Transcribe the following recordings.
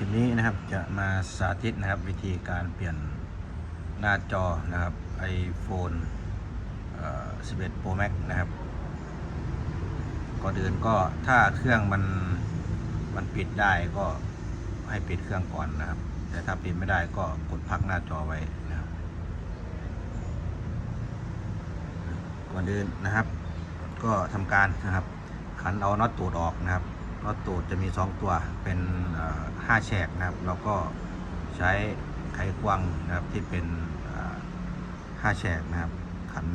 ลิปนี้นะครับจะมาสาธิตนะครับวิธีการเปลี่ยนหน้าจอนะครับ iPhone เอ่อ11 Pro Max นะครับก่อนอื่นก็ถ้าเครื่องมันมันปิดได้ก็ให้ปิดเครื่องก่อนนะครับ แต่ถ้าปิดไม่ได้ก็กดพักหน้าจอไว้นะครับก่อนอื่นนะครับ ก็ทำการนะครับขันเอาน็อตตูดออกนะครับน็อตตูดจะมี 2 ตัวเป็น เอ่าแฉกนะครับ แล้วก็ใช้ไขควงนะครับที่เป็นเอ่าแฉกนะครับขัน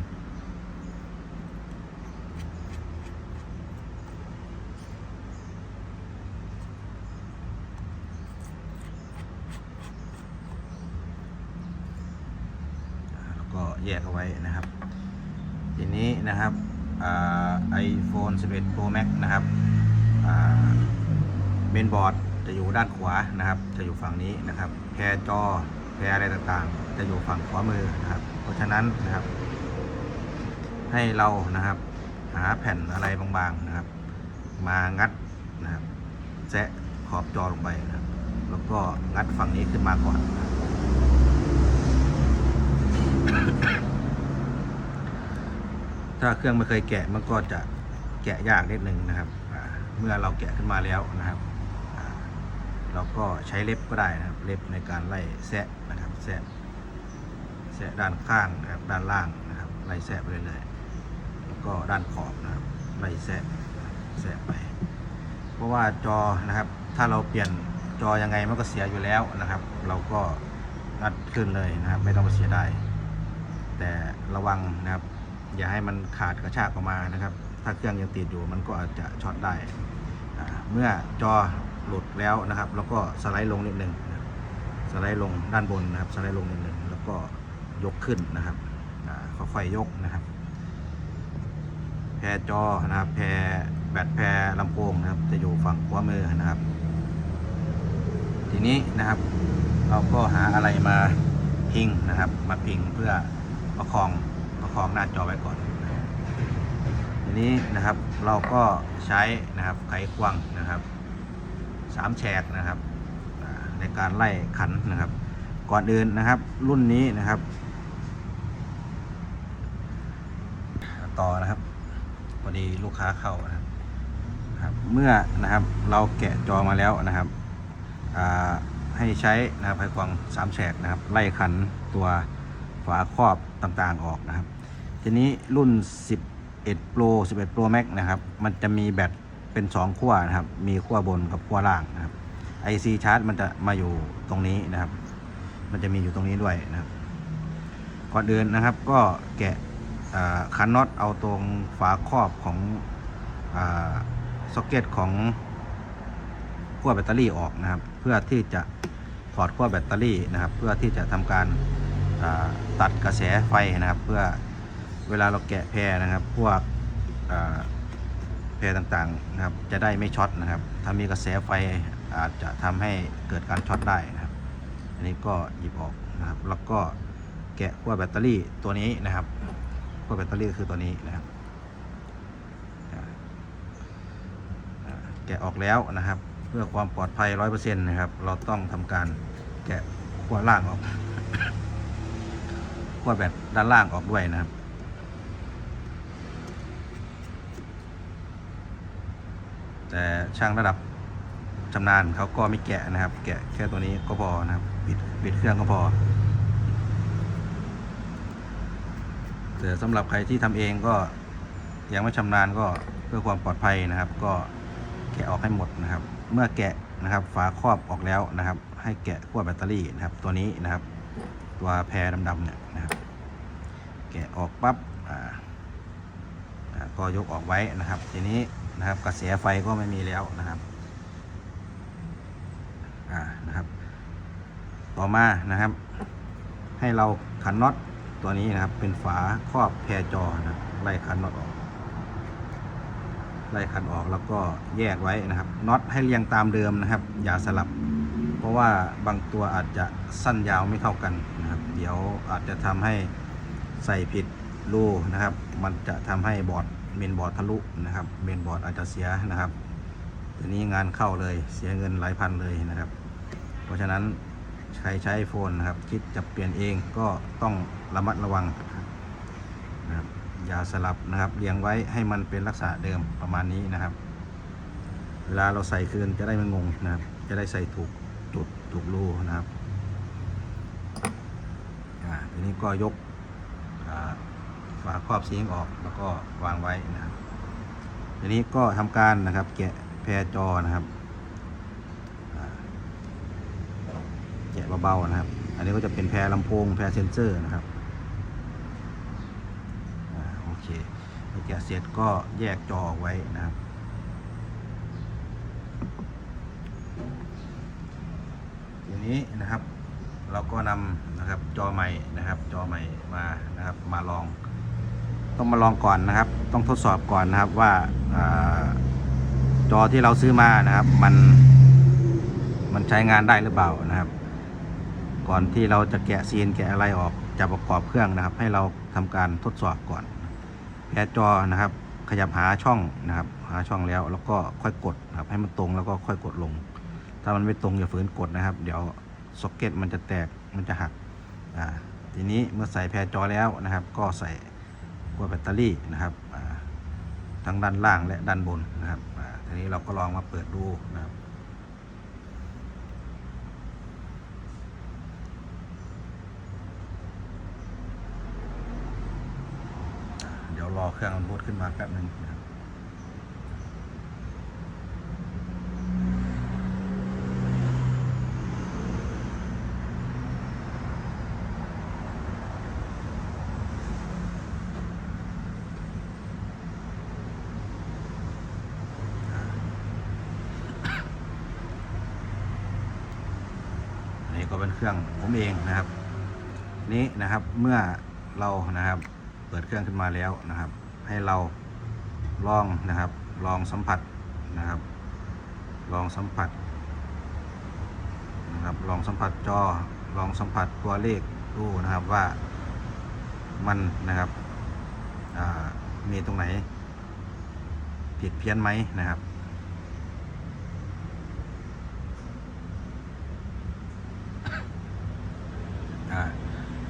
แล้วก็แยกเอาไว้นะครับ ทีนี้นะครับไอโฟน11 Pro Max นะครับเมนบอร์ด จะอยู่ด้านขวานะครับ จะอยู่ฝั่งนี้นะครับ แพรจอแพรอะไรต่างๆ จะอยู่ฝั่งขวามือนะครับ เพราะฉะนั้นนะครับ ให้เรานะครับ หาแผ่นอะไรบางๆนะครับ มางัดนะครับแซะขอบจอลงไปนะครับ แล้วก็งัดฝั่งนี้ขึ้นมาก่อนนะครับถ้าเครื่องไม่เคยแกะมันก็จะแกะยากนิดนึงนะครับ เมื่อเราแกะขึ้นมาแล้วนะครับ เราก็ใช้เล็บก็ได้นะครับ เล็บในการไล่แซะนะครับแซะแซะด้านข้างนะครับด้านล่างนะครับไล่แซะไปเรื่อยๆแล้วก็ด้านขอบนะครับไล่แซะแซะไป เพราะว่าจอนะครับ ถ้าเราเปลี่ยนจอยังไงมันก็เสียอยู่แล้วนะครับ เราก็งัดขึ้นเลยนะครับ ไม่ต้องเสียดายแต่ระวังนะครับ อย่าให้มันขาดกระชากออกมานะครับ ถ้าเครื่องยังติดอยู่มันก็อาจจะช็อตได้ เมื่อจอ หลุดแล้วนะครับ แล้วก็สไลด์ลงนิดนึงนสไลด์ลงด้านบนนะครับสไลด์ลงนิดนึงแล้วก็ยกขึ้นนะครับค่อยๆยกนะครับ แพรจอนะครับ แพรแบตแพรลำโพงนะครับ จะอยู่ฝั่งขวามือนะครับ ทีนี้นะครับ เราก็หาอะไรมาพิงนะครับ มาพิงเพื่อประคองประคองหน้าจอไว้ก่อนทีนี้นะครับเราก็ใช้นะครับไขควงนะครับ สามแฉกนะครับในการไล่ขันนะครับ ก่อนอื่นนะครับ รุ่นนี้นะครับ ต่อนะครับพอดีลูกค้าเข้านะครับ เมื่อนะครับเราแกะจอมาแล้วนะครับให้ใช้นะครับไขควงสามแฉกนะครับ ไล่ขันตัวฝาครอบต่างๆออกนะครับ ทีนี้รุ่น 11 Pro 11 Pro Max นะครับ มันจะมีแบต เป็น2ขั้วนะครับ มีขั้วบนกับขั้วล่างนะครับ IC ชาร์จมันจะมาอยู่ตรงนี้นะครับ มันจะมีอยู่ตรงนี้ด้วยนะครับ ก่อนอื่นนะครับ ก็แกะอ่าคันน็อตเอาตรงฝาครอบของซ็อกเก็ตของขั้วแบตเตอรี่ออกนะครับ เพื่อที่จะถอดขั้วแบตเตอรี่นะครับ เพื่อที่จะทำการตัดกระแสไฟนะครับ เพื่อเวลาเราแกะแพรนะครับ พวก ต่างๆนะครับ จะได้ไม่ช็อตนะครับ ถ้ามีกระแสไฟอาจจะทำให้เกิดการช็อตได้นะครับ อันนี้ก็หยิบออกนะครับ แล้วก็แกะขั้วแบตเตอรี่ตัวนี้นะครับขั้วแบตเตอรี่ก็คือตัวนี้นะครับแกะออกแล้วนะครับ เพื่อความปลอดภัยร้อยเปอร์เซ็นต์นะครับ เราต้องทำการแกะขั้วล่างออกขั้วแบตด้านล่างออกด้วยนะครับ แต่ช่างระดับชำนาญเขาก็ไม่แกะนะครับ แกะแค่ตัวนี้ก็พอนะครับปิดปิดเครื่องก็พอ แต่สำหรับใครที่ทำเองก็ยังไม่ชำนาญก็เพื่อความปลอดภัยนะครับ ก็แกะออกให้หมดนะครับ เมื่อแกะนะครับฝาครอบออกแล้วนะครับ ให้แกะขั้วแบตเตอรี่นะครับ ตัวนี้นะครับ ตัวแพรดำๆเนี่ยนะครับ แกะออกปั๊บอ่าอ่าก็ยกออกไว้นะครับ ทีนี้ นะครับ กระแสไฟก็ไม่มีแล้วนะครับอ่านะครับ ต่อมานะครับ ให้เราขันน็อตตัวนี้นะครับ เป็นฝาครอบแพรจอนะไล่ขันน็อตออก ไล่ขันออกแล้วก็แยกไว้นะครับน็อตให้เรียงตามเดิมนะครับ อย่าสลับ เพราะว่าบางตัวอาจจะสั้นยาวไม่เท่ากันนะครับ เดี๋ยวอาจจะทำให้ใส่ผิดรูนะครับ มันจะทำให้บอด เมนบอร์ดทะลุนะครับเมนบอร์ดอาจจะเสียนะครับทีนี้งานเข้าเลยเสียเงินหลายพันเลยนะครับ เพราะฉะนั้นใครใช้ iPhone นะครับ คิดจะเปลี่ยนเองก็ต้องระมัดระวังนะครับอย่าสลับนะครับเรียงไว้ให้มันเป็นลักษณะเดิมประมาณนี้นะครับ เวลาเราใส่คืนจะได้ไม่งงนะครับ จะได้ใส่ถูกจุดถูกรูนะครับอ่าทีนี้ก็ยก ฝาครอบซีงออกแล้วก็วางไว้นะครับทีนี้ก็ทำการนะครับแกะแพรจอนะครับแกะเบาๆนะครับ อันนี้ก็จะเป็นแพรลำโพงแพรเซนเซอร์นะครับอโอเคพอแกะเสร็จก็แยกจอออกไว้นะครับทีนี้นะครับเราก็นำนะครับจอใหม่นะครับจอใหม่มานะครับมาลอง ต้องมาลองก่อนนะครับ ต้องทดสอบก่อนนะครับว่าอาจอที่เราซื้อมานะครับ มันมันใช้งานได้หรือเปล่านะครับ ก่อนที่เราจะแกะซีนแกะอะไรออกจะประกอบเครื่องนะครับ ให้เราทำการทดสอบก่อนแพ้จอนะครับ ขยับหาช่องนะครับ หาช่องแล้วแล้วก็ค่อยกดนะครับ ให้มันตรงแล้วก็ค่อยกดลง ถ้ามันไม่ตรงอย่าฝืนกดนะครับ เดี๋ยวซ็อกเก็ตมันจะแตกมันจะหักอ่าทีนี้เมื่อใส่แพรจอแล้วนะครับ ก็ใส่ ขั้วแบตเตอรี่นะครับทั้งด้านล่างและด้านบนนะครับทีนี้เราก็ลองมาเปิดดูนะครับเดี๋ยวรอเครื่องมันบูตขึ้นมาแป๊บหนึงนะครับ อันนี้ก็เป็นเครื่องผมเองนะครับ นี้นะครับเมื่อเรานะครับเปิดเครื่องขึ้นมาแล้วนะครับ ให้เราลองนะครับ ลองสัมผัสนะครับ ลองสัมผัสนะครับลองสัมผัสจอลองสัมผัสตัวเลขดูนะครับว่ามันนะครับมีตรงไหนผิดเพี้ยนไหมนะครับ อ่า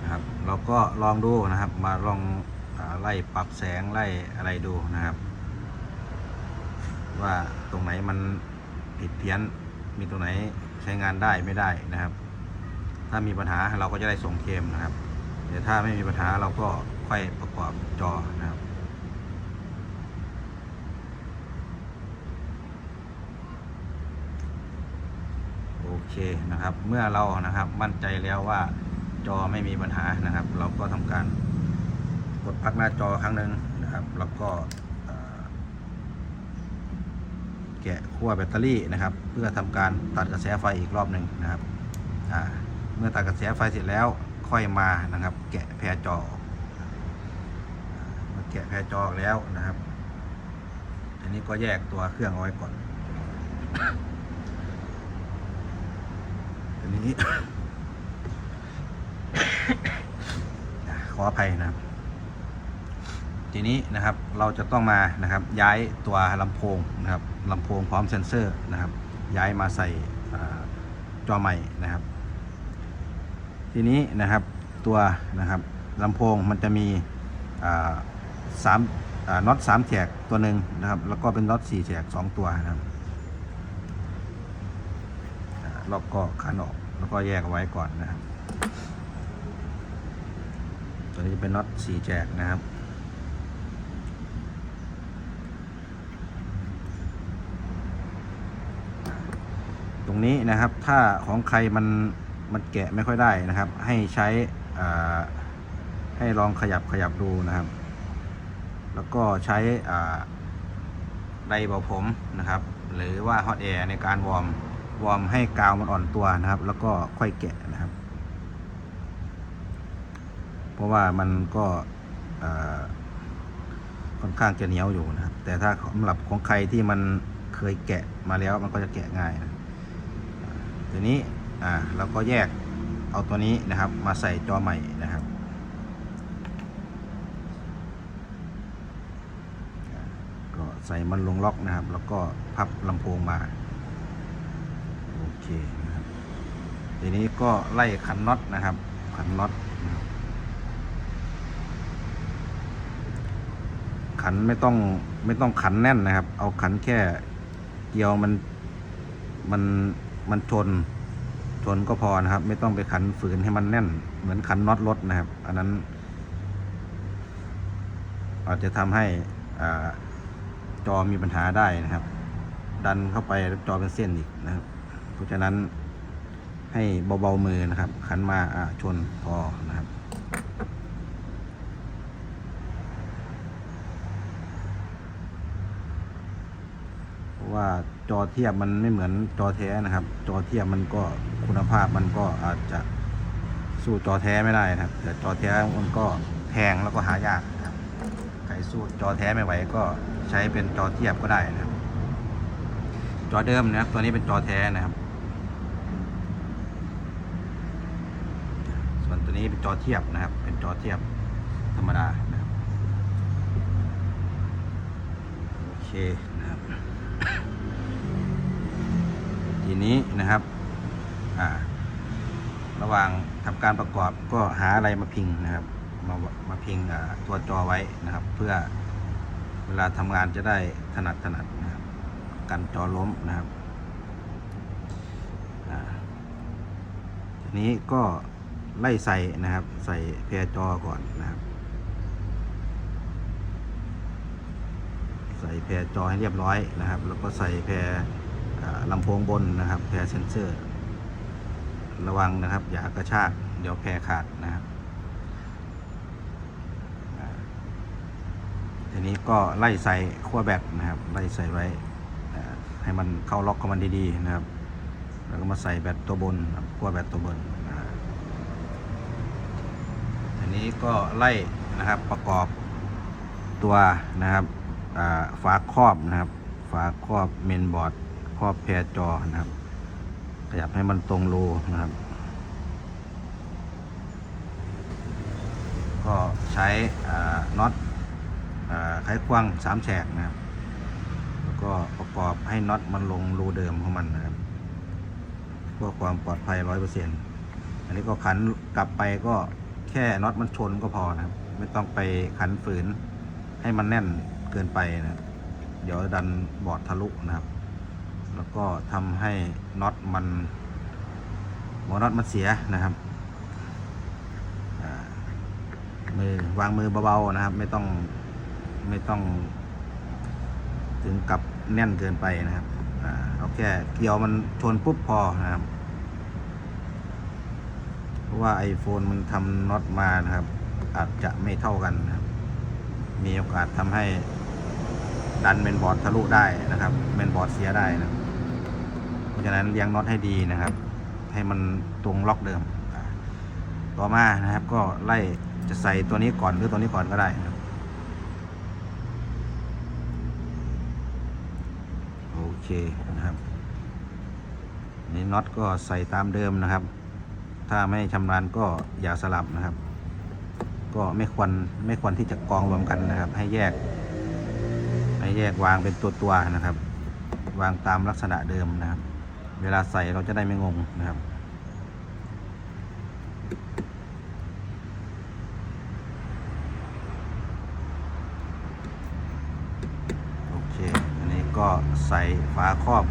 นะครับเรา ก็ลองดูนะครับ มาลองอไล่ปรับแสงไล่อะไรดูนะครับ ว่าตรงไหนมันผิดเพี้ยน มีตรงไหนใช้งานได้ไม่ได้นะครับ ถ้ามีปัญหาเราก็จะได้ส่งเคมนะครับเดี๋ยวถ้าไม่มีปัญหาเราก็ค่อยประกอบจอนะครับโอเคนะครับ เมื่อเรานะครับมั่นใจแล้วว่า จอไม่มีปัญหานะครับ เราก็ทำการกดพักหน้าจอครั้งหนึ่งนะครับ แล้วก็แกะขั้วแบตเตอรี่นะครับ เพื่อทำการตัดกระแสไฟอีกรอบหนึ่งนะครับเมื่อตัดกระแสไฟเสร็จแล้วค่อยมานะครับ แกะแพรจออ่าแกะแพรจอแล้วนะครับ อันนี้ก็แยกตัวเครื่องเอาไว้ก่อนอันนี้ ขออภัยนะครับ ทีนี้นะครับเราจะต้องมานะครับ ย้ายตัวลำโพงนะครับลำโพงพร้อมเซ็นเซอร์นะครับ ย้ายมาใส่จอใหม่นะครับ ทีนี้นะครับตัวนะครับลำโพงมันจะมีสามน็อตสามแฉกตัวหนึ่งนะครับ แล้วก็เป็นน็อตสี่แฉกสองตัวนะครับเราก็ขันออกแล้วก็แยกไว้ก่อนนะครับ ตัวนี้จะเป็นน็อตสี่แจกนะครับ ตรงนี้นะครับถ้าของใครมันมันแกะไม่ค่อยได้นะครับ ให้ใช้ให้ลองขยับขยับดูนะครับ แล้วก็ใช้ไดร์เป่าผมนะครับ หรือว่าฮอตแอร์ในการวอร์มวอร์มให้กาวมันอ่อนตัวนะครับ แล้วก็ค่อยแกะนะครับ เพราะว่ามันก็ค่อนข้างจะเหนียวอยู่นะครับแต่ถ้าสำหรับของใครที่มันเคยแกะมาแล้วมันก็จะแกะง่ายนะทีนี้อ่าเราก็แยกเอาตัวนี้นะครับ มาใส่จอใหม่นะครับก็ใส่มันลงล็อกนะครับ แล้วก็พับลำโพงมาโอเคนะครับทีนี้ก็ไล่ขันน็อตนะครับขันน็อตนะครับ ขันไม่ต้องไม่ต้องขันแน่นนะครับ เอาขันแค่เกลียวมันมันมันชนชนก็พอนะครับ ไม่ต้องไปขันฝืนให้มันแน่น เหมือนขันน็อตรถนะครับ อันนั้น อาจจะทำให้อ่าจอมีปัญหาได้นะครับ ดันเข้าไปจอเป็นเส้นอีกนะครับ เพราะฉะนั้นให้เบาๆมือนะครับ ขันมาอ่าชนพอนะครับ เพราะ ว่าจอเทียบมันไม่เหมือนจอแท้นะครับ จอเทียบมันก็คุณภาพมันก็อาจจะสู้จอแท้ไม่ได้นะครับ แต่จอแท้มันก็แพงแล้วก็หายากนะครับใครสู้จอแท้ไม่ไหวก็ใช้เป็นจอเทียบก็ได้นะครับ จอเดิมนะครับ ตัวนี้เป็นจอแท้นะครับ ส่วนตัวนี้เป็นจอเทียบนะครับ เป็นจอเทียบธรรมดานะครับโอเคีนี้นะครับอ่าระหว่างทำการประกอบก็หาอะไรมาพิงนะครับ มามาพิงตัวจอไว้นะครับ เพื่อเวลาทำงานจะได้ถนัดถนัดนะครับกันจอล้มนะครับทีนี้ก็ไล่ใส่นะครับ ใส่แพรจอก่อนนะครับ ใส่แพรจอให้เรียบร้อยนะครับ แล้วก็ใส่แพรอ่ ลำโพงบนนะครับแพรเซนเซอร์ ระวังนะครับ อย่ากระชาก เดี๋ยวแพรขาดนะครับอ่าทีนี้ก็ไล่ใส่ขั้วแบตนะครับ ไล่ใส่ไว้ให้มันเข้าล็อกของมันดีๆนะครับ แล้วก็มาใส่แบตตัวบนขั้วแบตตัวบนอ่าทีนี้ก็ไล่นะครับประกอบตัวนะครับฝาครอบนะครับ ฝาครอบเมนบอร์ด ครอบแพรจอนะครับ ขยับให้มันตรงรูนะครับ ก็ใช้น็อตไขควงสามแฉกนะครับ แล้วก็ประกอบให้น็อตมันลงรูเดิมของมันนะครับเพื่อความปลอดภัยร้อยเปอร์เซ็นต์อันนี้ก็ขันกลับไปก็แค่น็อตมันชนก็พอนะครับ ไม่ต้องไปขันฝืนให้มันแน่นเกินไปนะ เดี๋ยวดันบอดทะลุนะครับ แล้วก็ทำให้น็อตมันหัวน็อตมันเสียนะครับมือวางมือเบาๆนะครับ ไม่ต้องไม่ต้อง ถึงกับแน่นเกินไปนะครับอ่าเอาแค่เกี่ยวมันชนปุ๊บพอนะครับ เพราะว่า iPhone มันทำน็อตมานะครับ อาจจะไม่เท่ากันนะครับ มีโอกาสทำให้ดันเมนบอร์ดทะลุได้นะครับเมนบอร์ดเสียได้นะค รับเพราะฉะนั้นเลี้ยงน็อตให้ดีนะครับ ให้มันตรงล็อกเดิม ต่อมานะครับก็ไล่จะใส่ตัวนี้ก่อนหรือตัวนี้ก่อนก็ได้นะครับโอเคนะครับนี่น็อตก็ใส่ตามเดิมนะครับ ถ้าไม่ชำนาญก็อย่าสลับนะครับ ก็ไม่ควรไม่ควรที่จะกองรวมกันนะครับ ให้แยก ให้แยกวางเป็นตัวตัวนะครับ วางตามลักษณะเดิมนะครับ เวลาใส่เราจะได้ไม่งงนะครับ โอเค อันนี้ก็ใส่ฝาครอบ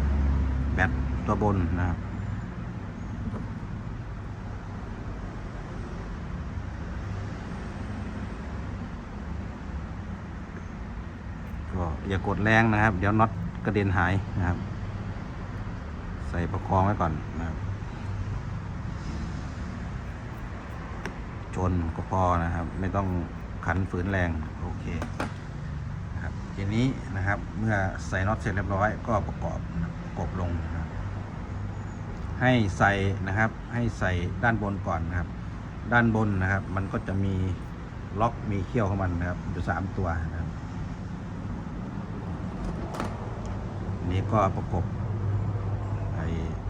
แบตตัวบนนะครับก็อย่ากดแรงนะครับ เดี๋ยวน็อตกระเด็นหายนะครับ ส่ประคองไว้ก่อนนะครับชนก็พอนะครับ ไม่ต้องขันฝืนแรงโอเคนะครับทีนี้นะครับเมื่อใส่น็อตเสร็จเรียบร้อยก็ประกอบประกบลงนะครับให้ใส่นะครับ ให้ใส่ด้านบนก่อนนะครับ ด้านบนนะครับ มันก็จะมีล็อกมีเขี้ยวของมันนะครับอยู่สามตัวนะครับ นี้ก็ประกบไอ้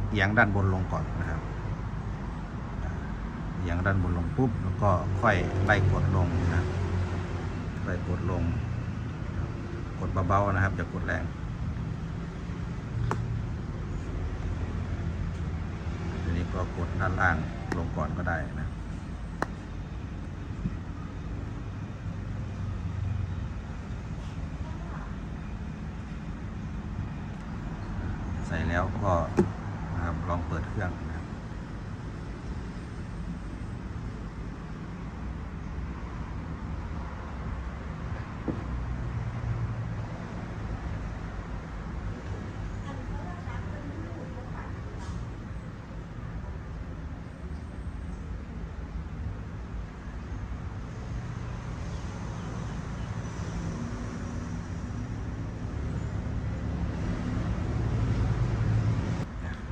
เอียงด้านบนลงก่อนนะครับอ่าเอียงด้านบนลงปุ๊บแล้วก็ค่อยไล่กดลงนะครับไล่กดลง กดเบาๆนะครับอย่ากดแรงทีนี้ก็กดด้านล่างลงก่อนก็ได้นะใส่แล้วก็ ลองเปิดเครื่องนะครับ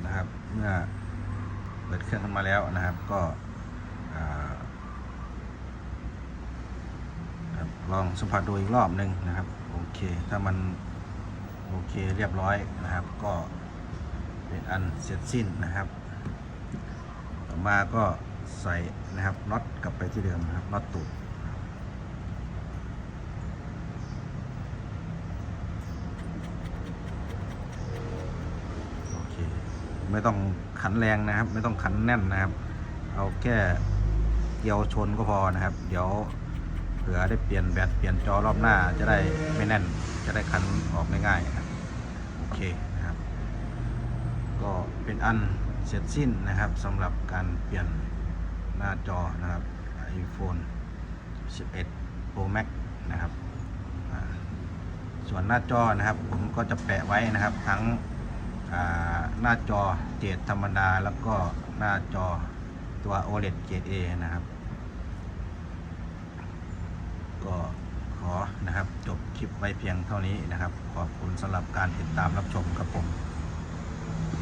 นะครับเมื่อเปิดเครื่องขึ้นมา แล้วนะครับก็อ่าครับลองสัมผัสดูอีกรอบหนึ่งนะครับโอเคถ้ามันโอเคเรียบร้อยนะครับ ก็เป็นอันเสร็จสิ้นนะครับ ต่อมาก็ใส่นะครับน็อตกลับไปที่เดิมนะครับน็อตตูดโอเคไม่ต้อง ขันแรงนะครับ ไม่ต้องขันแน่นนะครับ เอาแค่เกี่ยวชนก็พอนะครับ เดี๋ยวเผื่อได้เปลี่ยนแบตเปลี่ยนจอรอบหน้าจะได้ไม่แน่น จะได้คันออกง่ายๆนะครับโอเคนะครับ ก็เป็นอันเสร็จสิ้นนะครับสำหรับการเปลี่ยนหน้าจอนะครับ iPhone 11 Pro Max นะครับ ส่วนหน้าจอนะครับ ผมก็จะแปะไว้นะครับทั้ง หน้าจอเจดธรรมดา แล้วก็หน้าจอตัว OLED เจด A นะครับ ก็ขอนะครับจบคลิปไว้เพียงเท่านี้นะครับ ขอบคุณสำหรับการติดตามรับชมครับผม